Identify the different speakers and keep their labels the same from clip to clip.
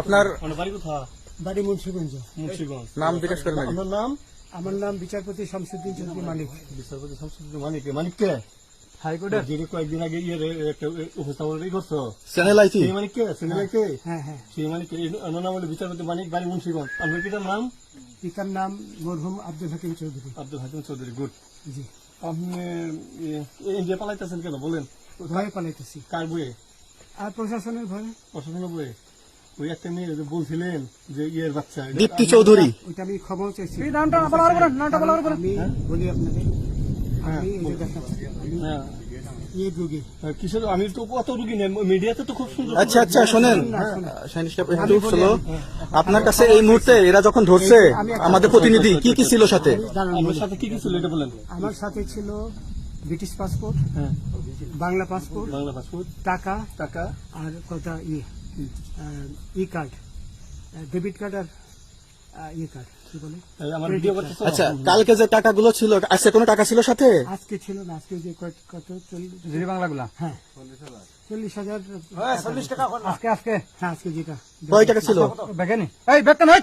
Speaker 1: আপনার
Speaker 2: বাড়ি
Speaker 3: মুন্সিগঞ্জ
Speaker 2: মুন্সিগঞ্জ
Speaker 1: নাম জিজ্ঞেস করেন।
Speaker 2: আপনার নাম
Speaker 3: আমার নাম বিচারপতি শামসুদ্দিন চৌধুরী মানিক
Speaker 2: বিচারপতি শামসুদ্দিন মানিক মানিক কে
Speaker 3: হাইকোর্টের
Speaker 2: যিনি কয়েকদিন আগে ইয়ে উপস্থাপন করছ
Speaker 1: চ্যানেল আইটি
Speaker 2: সেই মানিক কে সিনেমা কে
Speaker 3: হ্যাঁ হ্যাঁ
Speaker 2: সেই মানিক অন্য নাম হলো বিচারপতি মানিক বাড়ি মুন্সিগঞ্জ আপনার পিতার নাম
Speaker 3: পিতার নাম মরহুম আব্দুল হাকিম চৌধুরী
Speaker 2: আব্দুল হাকিম চৌধুরী গুড
Speaker 3: জি
Speaker 2: আপনি ইন্ডিয়া পালাইতেছেন কেন বলেন
Speaker 3: পালাইতেছি
Speaker 2: কার বইয়ে
Speaker 3: আর প্রশাসনের ভয়ে
Speaker 2: প্রশাসনের বইয়ে ওই একটা মেয়ে বলছিলেন যে ইয়ের বাচ্চা
Speaker 1: দীপ্তি চৌধুরী।
Speaker 3: ওইটা আমি খবর চাইছি।
Speaker 1: নামটা
Speaker 3: আমি বলি আপনাকে আমি এই আমি
Speaker 2: হ্যাঁ।
Speaker 3: এই
Speaker 2: আমি তো কত রুগী নেই মিডিয়াতে তো খুব সুন্দর
Speaker 1: আচ্ছা আচ্ছা শোনেন। আপনার কাছে এই মুহূর্তে এরা যখন ধরছে আমাদের প্রতিনিধি কি কি ছিল সাথে?
Speaker 2: সাথে কি কি ছিল এটা বলেন।
Speaker 3: আমার সাথে ছিল ব্রিটিশ পাসপোর্ট
Speaker 2: হ্যাঁ।
Speaker 3: বাংলা পাসপোর্ট
Speaker 2: বাংলা পাসপোর্ট
Speaker 3: টাকা
Speaker 2: টাকা।
Speaker 3: আর কথা ই ই কার্ড ডেবিট কার্ড আর আহ, ইয়ে কার্ড কি বলে?
Speaker 2: আমার
Speaker 1: আচ্ছা কালকে যে টাকাগুলো ছিল আজকে কোনো টাকা ছিল সাথে?
Speaker 3: আজকে ছিল না আজকে যে কত কত চল্লিশ?
Speaker 4: বাংলাগুলা
Speaker 3: হ্যাঁ। চল্লিশ হাজার
Speaker 4: চল্লিশ টাকা আজকে আজকে
Speaker 3: হ্যাঁ আজকে যেটা
Speaker 1: কয় টাকা ছিল?
Speaker 4: বেগানি এই বেকান হই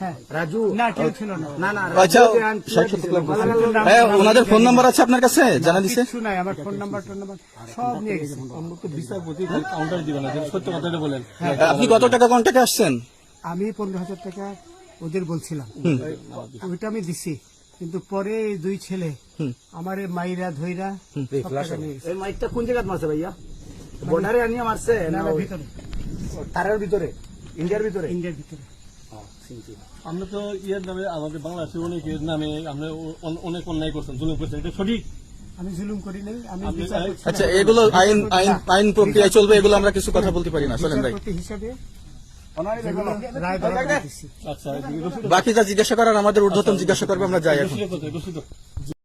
Speaker 3: হ্যাঁ।
Speaker 1: আচ্ছা। হ্যাঁ ওনাদের ফোন নাম্বার আছে আপনার কাছে? জানা দিছে?
Speaker 3: আমার ফোন নাম্বার সব নিয়ে গেছে।
Speaker 2: বলেন।
Speaker 1: আপনি কত টাকা কন্টাক্টে আসছেন?
Speaker 3: আমি পনেরো হাজার টাকা ওদের বলছিলাম। ওইটা আমি দিছি কিন্তু পরে দুই ছেলে আমার এই মাইরা ধইরা
Speaker 4: মাইকটা কোন জায়গায় মারছে ভাইয়া? বর্ডারে আনিয়ে মারছে
Speaker 3: না,
Speaker 4: না
Speaker 3: না, ভিতরে।
Speaker 4: তারের ভিতরে? ইন্ডিয়ার ভিতরে?
Speaker 3: ইন্ডিয়ার ভিতরে।
Speaker 2: আমরা তো ইয়ের নামে আমাদের বাংলাদেশের অনেকের নামে আমরা অনেক অন্যায় করছেন জুলুম করছেন এটা সঠিক?
Speaker 3: আমি জুলুম করি নাই আমি।
Speaker 1: আচ্ছা এগুলো আইন আইন আইন প্রক্রিয়ায় চলবে এগুলো আমরা কিছু কথা বলতে পারি না চলেন ভাই।
Speaker 3: হিসাবে
Speaker 2: আচ্ছা
Speaker 1: বাকি যা জিজ্ঞাসা করার আমাদের ঊর্ধ্বতন জিজ্ঞাসা করবে আমরা যাই এখন।